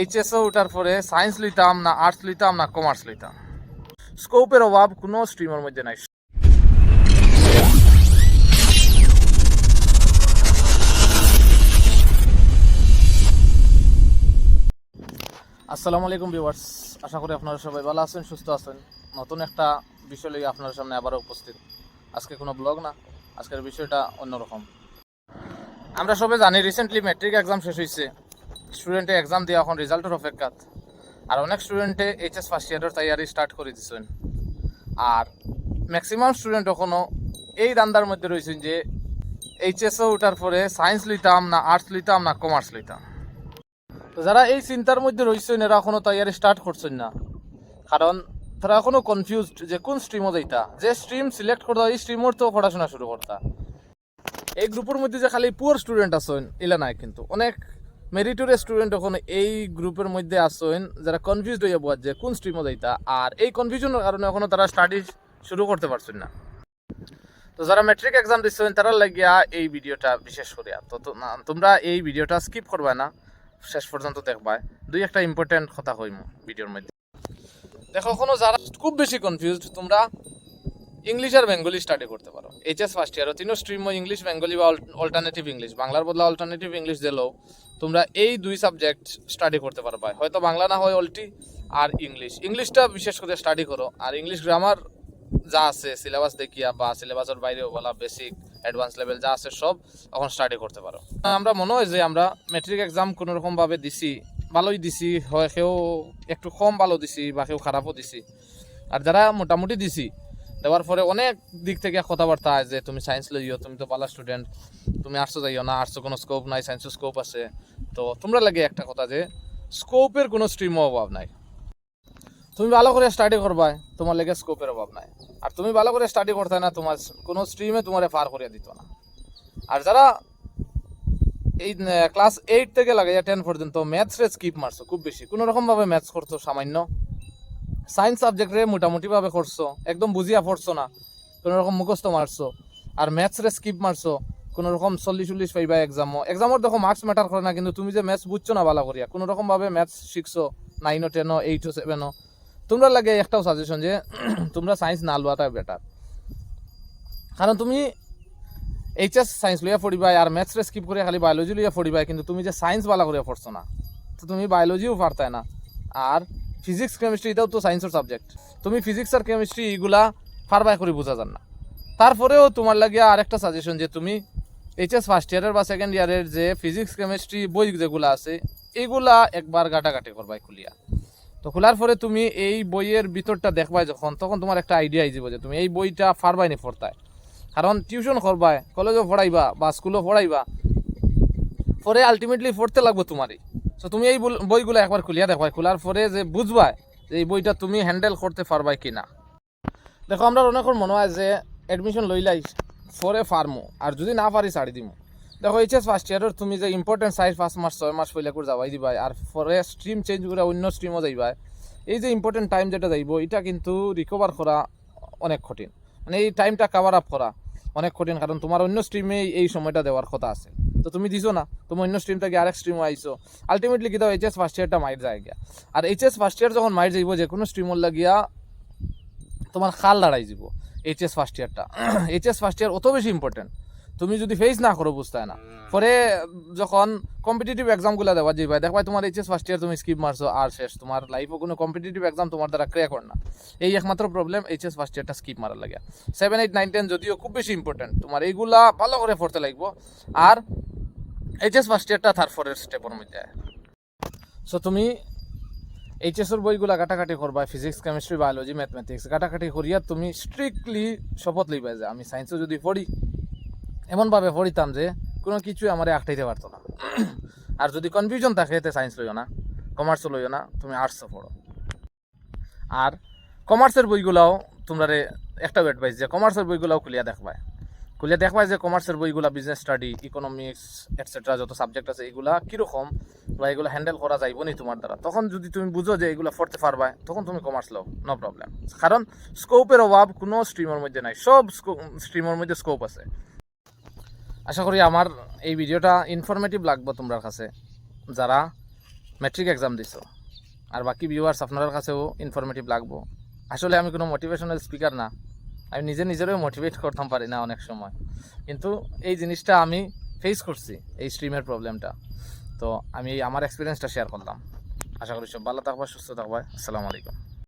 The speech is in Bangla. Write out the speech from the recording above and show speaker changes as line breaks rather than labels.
এইচএসও ওঠার পরে সায়েন্স লইতাম না আর্টস লইতাম না কমার্স লইতাম স্কোপের অভাব কোনো স্ট্রিমের মধ্যে নাই। আসসালামু আলাইকুম ভিউয়ার্স আশা করি আপনারা সবাই ভালো আছেন, সুস্থ আছেন। নতুন একটা বিষয় লিয়ে আপনার সামনে আবারও উপস্থিত। আজকে কোনো ব্লগ না, আজকের বিষয়টা অন্যরকম। আমরা সবাই জানি রিসেন্টলি ম্যাট্রিক এক্সাম শেষ হয়েছে স্টুডেন্টে এক্সাম দিয়ে এখন রেজাল্টের অপেক্ষাত। আর অনেক স্টুডেন্টে এইচএস ফার্স্ট ইয়ারের তৈয়ারি স্টার্ট করে দিচ্ছেন আর ম্যাক্সিমাম স্টুডেন্ট এখনও এই দান্দার মধ্যে রয়েছেন যে এইচ এইচএসও ওঠার পরে সায়েন্স লিতাম না আর্টস লইতাম না কমার্স লিতাম। তো যারা এই চিন্তার মধ্যে রয়েছেন, এরা এখনও তৈয়ারি স্টার্ট করছেন না। কারণ তারা এখনও কনফিউজড যে কোন স্ট্রিমও যাইতা যে স্ট্রিম সিলেক্ট করতা এই স্ট্রিমর তো পড়াশোনা শুরু করতা। এই গ্রুপের মধ্যে যে খালি পুয়ার স্টুডেন্ট আছেন, এলা নাই কিন্তু। অনেক মেরিটোরিয়াস রেস্টুরেন্ট এখন এই গ্রুপের মধ্যে আছেন যারা কনফিউজড হয়ে যাব যে কোন স্ট্রিমও যাইতা, আর এই কনফিউশনের কারণে এখনও তারা স্টাডি শুরু করতে পারছেন না। তো যারা ম্যাট্রিক এক্সাম দিচ্ছেন, তারা লাগিয়া এই ভিডিওটা বিশেষ করিয়া। তো তোমরা এই ভিডিওটা স্কিপ করবে না, শেষ পর্যন্ত দেখবা। দুই একটা ইম্পর্টেন্ট কথা হইম ভিডিওর মধ্যে। দেখো কোনো যারা খুব বেশি কনফিউজড তোমরা ইংলিশ আর বেঙ্গলি স্টাডি করতে পারো। এইচএস ফার্স্ট ইয়ার তিনও স্ট্রিম ইংলিশ বেঙ্গলি বা অল্টারনেটিভ ইংলিশ বাংলার বদলা অল্টারনেটিভ ইংলিশ দিলেও তোমরা এই দুই সাবজেক্ট স্টাডি করতে পারবা হয়তো বাংলা না হয় অল্টি আর ইংলিশ ইংলিশটা বিশেষ করে স্টাডি করো। আর ইংলিশ গ্রামার যা আছে সিলেবাস দেখিয়া বা সিলেবাসের বাইরেও বলা বেসিক অ্যাডভান্স লেভেল যা আছে সব এখন স্টাডি করতে পারো। আমরা মনে হয় যে আমরা মেট্রিক এক্সাম কোনো রকম দিছি, ভালোই দিছি, হয় কেউ একটু কম ভালো দিছি বা কেউ খারাপও দিছি। আর যারা মোটামুটি দিছি দেওয়ার পরে অনেক দিক থেকে কথাবার্তা হয় যে তুমি সায়েন্স লইও, তুমি তো ভালো স্টুডেন্ট তুমি আর্টসও যাইও না আর্টসও কোনো স্কোপ নাই সায়েন্সের স্কোপ আছে। তো তোমরা লাগে একটা কথা যে স্কোপের কোনো স্ট্রিমও অভাব নাই। তুমি ভালো করে স্টাডি করবা তোমার লেগে স্কোপের অভাব নাই। আর তুমি ভালো করে স্টাডি করতে না, তোমার কোনো স্ট্রিমে তোমারে পার করে দিত না। আর যারা এই ক্লাস এইট থেকে লাগে টেন পর্যন্ত ম্যাথসে স্কিপ মারছো, খুব বেশি। কোনো রকমভাবে ম্যাথস করতো সামান্য। সায়েন্স সাবজেক্টে মোটামুটিভাবে করছ। একদম বুঝিয়া পড়ছো না। কোনো রকম মুখস্থ মারছো। আর ম্যাথসরে স্কিপ মারছো। কোনো রকম চল্লিশ চল্লিশ পাইবা এক্সামও এক্সামর দেখো মার্কস ম্যাটার করে না, কিন্তু তুমি যে ম্যাথস বুঝছ না ভালো করিয়া কোনো রকমভাবে ম্যাথস শিখছো নাইনও টেনও এইটও সেভেনও তোমরা লাগে একটাও সাজেশন যে তোমরা সায়েন্স না লোয়াটা বেটার কারণ তুমি এইচএস সায়েন্স লইয়া পড়িবা আর ম্যাথসরে স্কিপ করে খালি বায়োলজি লইয়া পড়িবা কিন্তু তুমি যে সায়েন্স ভালো করিয়া পড়ছো না, তো তুমি বায়োলজিও পারতাই না। আর ফিজিক্স কেমিস্ট্রি এটাও তো সায়েন্সের সাবজেক্ট তুমি ফিজিক্স আর কেমিস্ট্রি এগুলা ফারবাই করে বোঝা যান না। তারপরেও তোমার লাগিয়া আরেকটা সাজেশন যে তুমি এইচএস ফার্স্ট ইয়ারের বা সেকেন্ড ইয়ারের যে ফিজিক্স কেমিস্ট্রি বই যেগুলো আছে, এগুলা একবার গাটাগাটি করবাই খুলিয়া। তো খোলার পরে তুমি এই বইয়ের ভিতরটা দেখবাই যখন, তখন তোমার একটা আইডিয়া আইজিব যে তুমি এই বইটা ফারবাই নি পড়তায়। কারণ টিউশন করবাই কলেজও পড়াইবা বা স্কুলও পড়াইবা, পরে আলটিমেটলি পড়তে লাগবে তোমারই। তো তুমি এই বইগুলো একবার খুলিয়া দেখবাই খোলার পরে যে বুঝবাই যে এই বইটা তুমি হ্যান্ডেল করতে পারবাই কিনা। দেখো, আমরা অনেকের মনে হয় যে এডমিশন লইলাই ফরে ফার্মো আর যদি না পারি, ছাড়ি দিমু। দেখো এইচ এইচএস ফার্স্ট ইয়ারের তুমি যে ইম্পর্টেন্ট সাইড পাঁচ মাস, ছয় মাস পইলে করে যাবাই দিবাই, আর পরে স্ট্রিম চেঞ্জ করে অন্য স্ট্রিমও যাইবাই, এই যে ইম্পর্টেন্ট টাইম যেটা যাইব, এটা কিন্তু রিকভার করা অনেক কঠিন। মানে এই টাইমটা কাভার আপ করা অনেক কঠিন, কারণ তোমার অন্য স্ট্রিমে এই সময়টা দেওয়ার কথা আছে। তো তুমি দিছো না, তুমি অন্য স্ট্রিম থেকে আরেক স্ট্রিমও আইছো। আলটিমেটলি কি দাও এইচএস ফার্স্ট ইয়ারটা মাইর যায় গিয়া আর এইচএস ফার্স্ট ইয়ার যখন মাইর যাইব যে কোনো স্ট্রিমর লাগিয়া তোমার খাল দাঁড়াই যাব এইচএস ফার্স্ট ইয়ারটা এইচএস ফার্স্ট ইয়ার অত বেশি ইম্পর্টেন্ট তুমি যদি ফেস না করো বুঝতে না। পরে যখন কম্পিটিটিভ এক্সামগুলো দেওয়া যাবে দেখবা তোমার এইচএস ফার্স্ট ইয়ার তুমি স্কিপ মারছো, আর শেষ। তোমার লাইফও কোনো কম্পিটিটিভ এক্সাম তোমার দ্বারা ক্রিয়া করে না। এই একমাত্র প্রবলেম এইচএস ফার্স্ট ইয়ারটা স্কিপ মারার লাগে। সেভেন এইট নাইন টেন যদিও খুব বেশি ইম্পর্টেন্ট তোমার এইগুলা ভালো করে পড়তে লাগবো। আর এইচএস ফার্স্ট ইয়ারটা তারপরের স্টেপের মধ্যে। সো তুমি এইচএসের বইগুলা কাটাকাটি করবা ফিজিক্স কেমিস্ট্রি বায়োলজি ম্যাথমেটিক্স কাটাকাটি করিয়া তুমি স্ট্রিক্টলি শপথ লইবা যে আমি সায়েন্সও যদি পড়ি, এমনভাবে পড়িতাম যে কোনো কিছুই আমারে আটকাইতে পারতো না। আর যদি কনফিউশন থাকে, তে সায়েন্স লইও না কমার্সও লইও না, তুমি আর্টসও পড়ো। আর কমার্সের বইগুলাও তোমরা একটা অ্যাডভাইস যে কমার্সের বইগুলাও খুলিয়া দেখবাই খুলিয়া দেখবাই যে কমার্সের বইগুলা বিজনেস স্টাডি ইকোনমিক্স এটসেট্রা যত সাবজেক্ট আছে, এগুলা কীরকম বা এগুলো হ্যান্ডেল করা যাইব নি তোমার দ্বারা? তখন যদি তুমি বুঝো যে এগুলো পড়তে পারবা, তখন তুমি কমার্স লও নো প্রবলেম কারণ স্কোপের অভাব কোনো স্ট্রিমের মধ্যে নাই, সব স্ট্রিমের মধ্যে স্কোপ আছে। আশা করি আমার এই ভিডিওটা ইনফরমেটিভ লাগবে তোমার কাছে, যারা মেট্রিক এক্সাম দিছো, আর বাকি ভিউয়ার্স আপনার কাছেও ইনফরমেটিভ লাগবো। আসলে আমি কোনো মোটিভেশনাল স্পিকার না। আমি নিজে নিজেরও মোটিভেট করতাম পারি না অনেক সময়। কিন্তু এই জিনিসটা আমি ফেস করছি, এই স্ট্রিমের প্রবলেমটা তো আমি আমার এক্সপিরিয়েন্সটা শেয়ার করলাম। আশা করি সব ভালো থাকবা, সুস্থ থাকবা। আসসালামু আলাইকুম।